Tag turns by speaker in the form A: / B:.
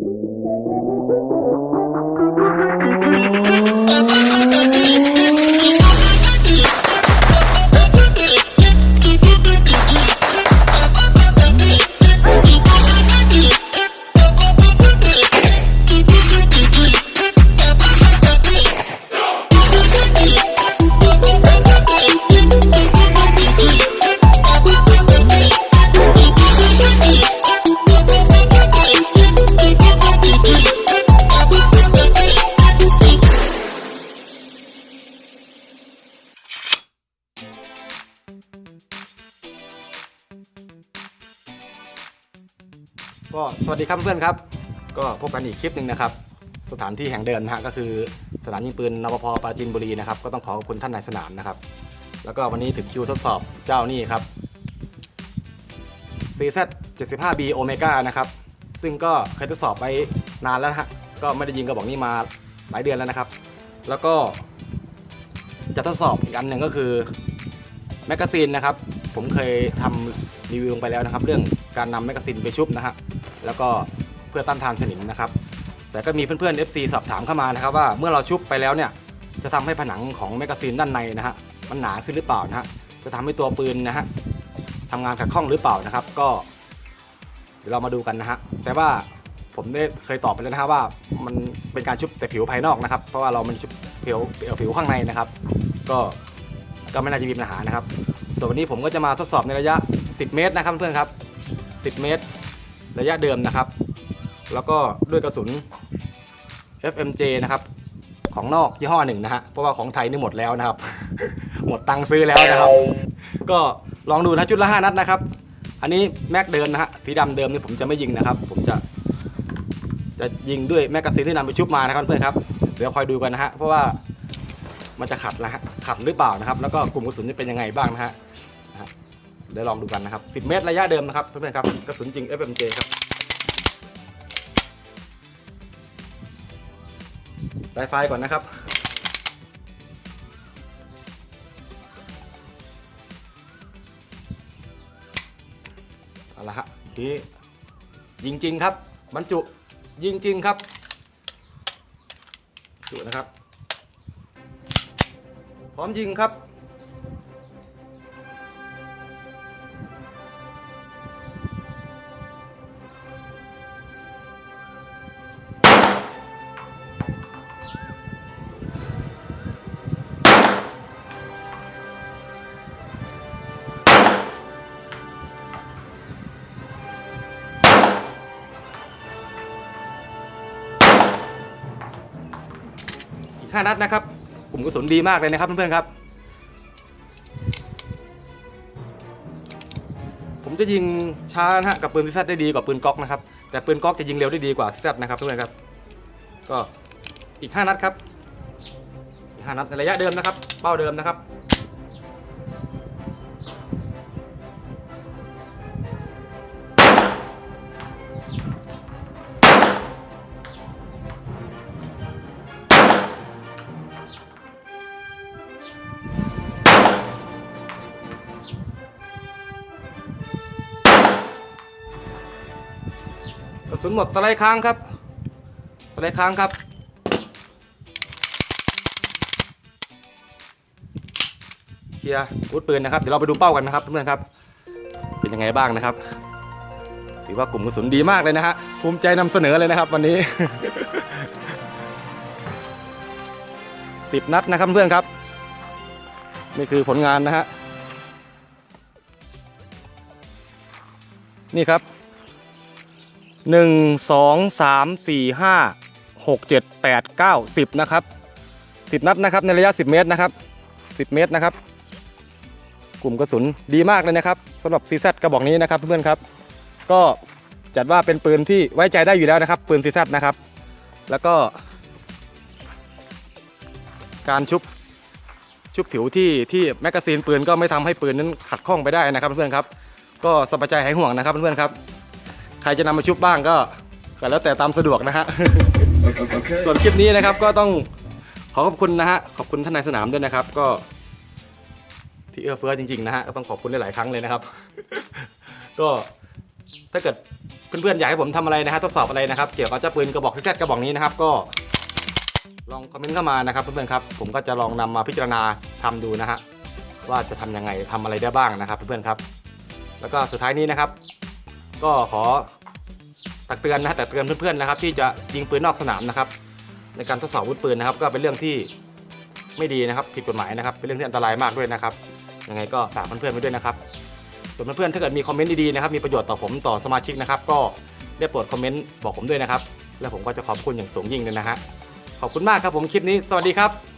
A: Thank you. ก็สวัสดีครับเพื่อนครับ ก็พบกันอีกคลิปหนึ่งนะครับ สถานที่แห่งเดิมนะฮะก็คือสนามยิงปืนนวพปราจีนบุรีนะครับก็ต้องขอขอบคุณท่านนายสนามนะครับ แล้วก็วันนี้ถึงคิวทดสอบเจ้านี่ครับ CZ 75B Omega นะครับ ซึ่งก็เคยทดสอบไปนานแล้วนะฮะก็ไม่ได้ยิงกระบอกนี้มาหลายเดือนแล้วนะครับ แล้วก็ จะทดสอบอีกอันหนึ่งก็คือแมกกาซีนนะครับ ผมเคยทำรีวิวลงไปแล้วนะครับ เรื่องการนำแมกกาซีนไปชุบนะฮะ แล้วก็เพื่อต้านทานสนิมนะครับ แต่ก็มีเพื่อนๆ FC สอบถามเข้ามานะครับว่าเมื่อเราชุบไปแล้วเนี่ยจะทำให้ผนังของแมกกาซีนด้านในนะฮะมันหนาขึ้นหรือเปล่านะฮะจะทำให้ตัวปืนนะฮะทำงานขัดข้องหรือเปล่านะครับ ก็ เดี๋ยวเรามาดูกันนะฮะแต่ว่าผมได้เคยตอบไปแล้วนะฮะว่า มันเป็นการชุบแต่ผิวภายนอกนะครับ เพราะว่าเรามันชุบผิวผิวข้างในนะครับ ก็ก็ไม่น่าจะมีปัญหานะครับ ส่วนวันนี้ผมก็จะมาทดสอบในระยะ 10 เมตรนะครับเพื่อนครับ 10 เมตร ระยะเดิมนะครับ แล้วก็ด้วยกระสุน FMJ นะครับของนอกยี่ห้อหนึ่งนะฮะ เพราะว่าของไทยนี่หมดแล้วนะครับ หมดตังค์ซื้อแล้วนะครับ ก็ลองดูนะชุดละ5นัดนะครับ อันนี้แม็กเดิมนะฮะสีดำเดิมนี่ผมจะไม่ยิงนะครับ ผมจะ จะยิงด้วยแม็กกาซีนที่นำไปชุบมานะครับเพื่อนครับ เดี๋ยวคอยดูกันนะฮะ เพราะว่ามันจะขัดนะฮะขัดหรือเปล่านะครับ แล้วก็กลุ่มกระสุนจะเป็นยังไงบ้างนะฮะ เดี๋ยวลองดูกันนะครับ 10 เมตรระยะเดิมนะครับเพื่อนๆครับกระสุนจริง FMJ ครับไฟไฟก่อนนะครับเอาละฮะทียิงจริงครับบรรจุยิงจริงครับจุนะครับ พร้อมยิงครับ อีกห้านัดนะครับ กลุ่มกระสุนดีมากเลยนะครับเพื่อนๆครับ ผมจะยิงช้านะฮะกับปืนซีซัดได้ดีกว่าปืนก๊อกนะครับ แต่ปืนก๊อกจะยิงเร็วได้ดีกว่าซีซัดนะครับเพื่อนๆครับ ก็ อีกห้านัดครับอีกห้านัดในระยะเดิมนะครับ เป้าเดิมนะครับ กระสุนหมดสไลด์ค้างครับสไลด์ค้างครับ เคลียร์อาวุธปืนนะครับ เดี๋ยวเราไปดูเป้ากันนะครับเพื่อนๆครับ เป็นยังไงบ้างนะครับ ถือว่ากลุ่มกระสุนดีมากเลยนะฮะ ภูมิใจนำเสนอเลยนะครับ วันนี้สิบนัดนะครับเพื่อนครับ นี่คือผลงานนะฮะ นี่ครับหนึ่งสองสามสี่ห้าหกเจ็ดแปดเก้าสิบนะครับสิบนัดนะครับในระยะสิบเมตรนะครับสิบเมตรนะครับ กลุ่มกระสุนดีมากเลยนะครับสำหรับซีซกระบอกนี้นะครับเพื่อนๆครับ ก็จัดว่าเป็นปืนที่ไว้ใจได้อยู่แล้วนะครับ ปืนซีซนะครับ แล้วก็ การชุบชุบผิวที่ที่แมกกาซีนปืนก็ไม่ทำให้ปืนนั้นขัดข้องไปได้นะครับเพื่อนๆครับ ก็สบายใจหายห่วงนะครับเพื่อนๆครับ ใครจะนำมาชุบบ้างก็ก็แล้วแต่ตามสะดวกนะฮะส่วนคลิปนี้นะครับก็ต้องขอขอบคุณนะฮะขอบคุณท่านนายสนามด้วยนะครับ ก็ ที่เอื้อเฟื้อจริงๆนะฮะก็ต้องขอบคุณหลายๆครั้งเลยนะครับ ก็ถ้าเกิดเพื่อนๆอยากให้ผมทำอะไรนะฮะทดสอบอะไรนะครับ เกี่ยวกับเจ้าปืนกระบอกที่แซกระบอกนี้นะครับก็ ลองคอมเมนต์เข้ามานะครับเพื่อนๆครับผมก็จะลองนำมาพิจารณาทำดูนะฮะว่าจะทำยังไงทำอะไรได้บ้างนะครับเพื่อนๆครับ แล้วก็สุดท้ายนี้นะครับ ก็ขอตักเตือนนะฮะแต่เตือนเพื่อนๆนะครับ ที่จะยิงปืนนอกสนามนะครับ ในการทดสอบอาวุธปืนนะครับ ก็เป็นเรื่องที่ ไม่ดีนะครับ ผิดกฎหมายนะครับ เป็นเรื่องที่อันตรายมากด้วยนะครับ ยังไงก็ฝากเพื่อนๆไว้ด้วยนะครับ ส่วนเพื่อนๆ ถ้าเกิดมีคอมเมนต์ดีๆนะครับ มีประโยชน์ต่อผมต่อสมาชิกนะครับ ก็ได้โปรดคอมเมนต์บอกผมด้วยนะครับ แล้วผมก็จะขอบคุณอย่างสูงยิ่งเลยนะฮะ ขอบคุณมากครับผมคลิปนี้ สวัสดีครับ